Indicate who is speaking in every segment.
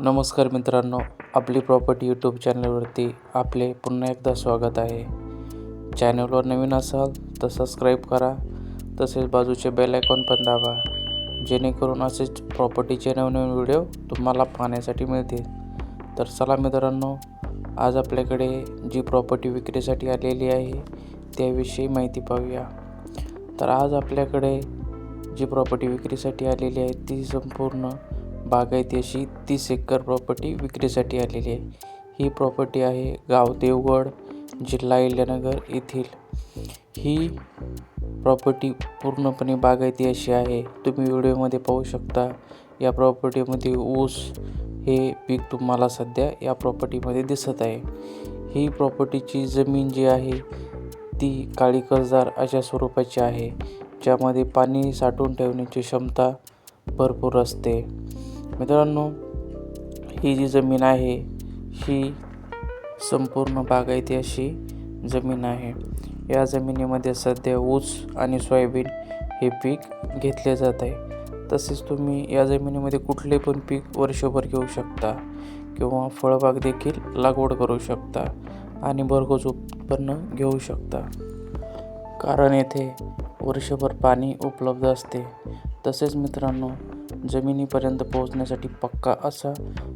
Speaker 1: नमस्कार मित्रांनो आपली प्रॉपर्टी यूट्यूब चॅनलवरती आपले पुन्हा एकदा स्वागत आहे. चॅनलवर नवीन असाल तर सबस्क्राईब करा तसेच बाजूचे बेल आयकॉन पण दाबा जेणेकरून असेच प्रॉपर्टीचे नवनवीन व्हिडिओ तुम्हाला पाहण्यासाठी मिळतील. तर चला मित्रांनो आज आपल्याकडे जी प्रॉपर्टी विक्रीसाठी आलेली आहे त्याविषयी माहिती पाहूया. तर आज आपल्याकडे जी प्रॉपर्टी विक्रीसाठी आलेली आहे ती संपूर्ण बागायती अशी तीस एकर प्रॉपर्टी विक्रीसाठी आलेली आहे. ही प्रॉपर्टी आहे गाव देवगड जिल्हा इल्यानगर येथील. ही प्रॉपर्टी पूर्णपणे बागायती अशी आहे. तुम्ही व्हिडिओमध्ये पाहू शकता या प्रॉपर्टीमध्ये ऊस हे पीक तुम्हाला सध्या या प्रॉपर्टीमध्ये दिसत आहे. ही प्रॉपर्टीची जमीन जी आहे ती काळी कर्जदार अशा स्वरूपाची आहे ज्यामध्ये पाणी साठवून ठेवण्याची क्षमता भरपूर असते. मित्रांनो ही जी जमीन आहे ही संपूर्ण बागायती अशी जमीन आहे. या जमिनीमध्ये सध्या ऊस आणि सोयाबीन हे पीक घेतले जात आहे. तसेच तुम्ही या जमिनीमध्ये कुठले पण पीक वर्षभर घेऊ शकता किंवा फळबाग देखील लागवड करू शकता आणि भरघोस उत्पन्न घेऊ शकता. कारण येथे वर्षभर पाणी उपलब्ध असते. तसेच मित्रांनो जमिनीपर्यंत पोहोचण्यासाठी पक्का असा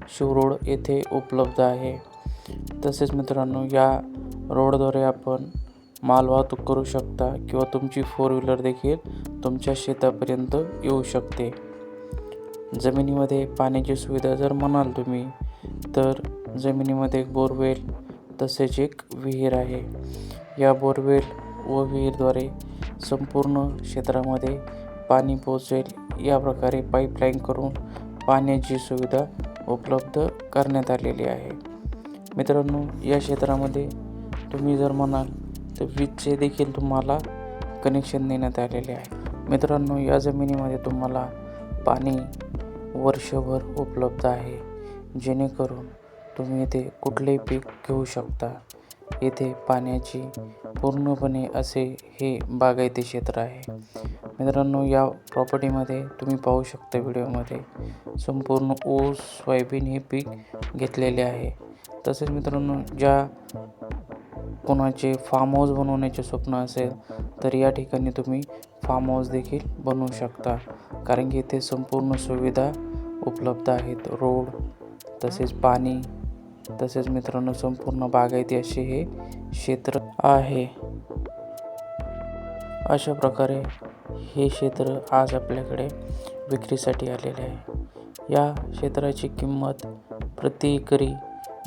Speaker 1: शिवरोड येथे उपलब्ध आहे. तसेच मित्रांनो या रोडद्वारे आपण माल वाहतूक करू शकता किंवा तुमची फोर व्हीलर देखील तुमच्या शेतापर्यंत येऊ शकते. जमिनीमध्ये पाण्याची सुविधा जर म्हणाल तुम्ही तर जमिनीमध्ये एक बोरवेल तसेच एक विहीर आहे. या बोरवेल व विहीरद्वारे संपूर्ण क्षेत्रामध्ये पाणी पोचेल या प्रकारे पाईपलाईन करून पाण्याची सुविधा उपलब्ध करण्यात आलेली आहे. मित्रांनो या क्षेत्रामध्ये तुम्ही जर म्हणाल तर वीजचे देखील तुम्हाला कनेक्शन देण्यात आलेले आहे. मित्रांनो या जमिनीमध्ये तुम्हाला पाणी वर्षभर उपलब्ध आहे. जेणेकरून तुम्ही इथे कुठलेही पीक घेऊ शकता. येथे पाण्याची पूर्णपणे असे हे बागायती क्षेत्र आहे. मित्रांनो या प्रॉपर्टीमध्ये तुम्ही पाहू शकता व्हिडिओमध्ये संपूर्ण ऊस सोयाबीन हे पीक घेतलेले आहे. तसेच मित्रांनो ज्या कोणाचे फार्म हाऊस बनवण्याचे स्वप्न असेल तर या ठिकाणी तुम्ही फार्म हाऊस देखील बनवू शकता. कारण की इथे संपूर्ण सुविधा उपलब्ध आहेत. रोड तसेच पाणी तसेच मित्रांनो संपूर्ण बागायती असे हे क्षेत्र आहे. अशा प्रकारे हे क्षेत्र आज आपल्याकडे विक्रीसाठी आलेले आहे. या क्षेत्राची किंमत प्रति एकरी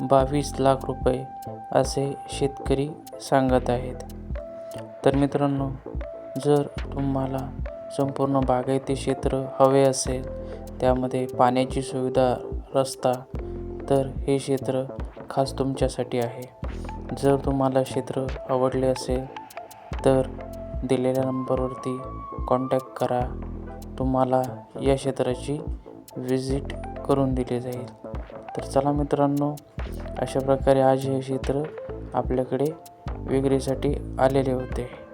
Speaker 1: बावीस लाख रुपये असे शेतकरी सांगत आहेत. तर मित्रांनो जर तुम्हाला संपूर्ण बागायती क्षेत्र हवे असेल त्यामध्ये पाण्याची सुविधा रस्ता तर हे क्षेत्र खास तुमच्यासाठी आहे. जर तुम्हाला क्षेत्र आवडले असेल तर दिलेल्या नंबरवरती कॉन्टॅक्ट करा. तुम्हाला या क्षेत्राची विजिट करून दिली जाईल. तर चला मित्रांनो अशा प्रकारे आज हे क्षेत्र आपल्याकडे विक्रीसाठी आलेले होते.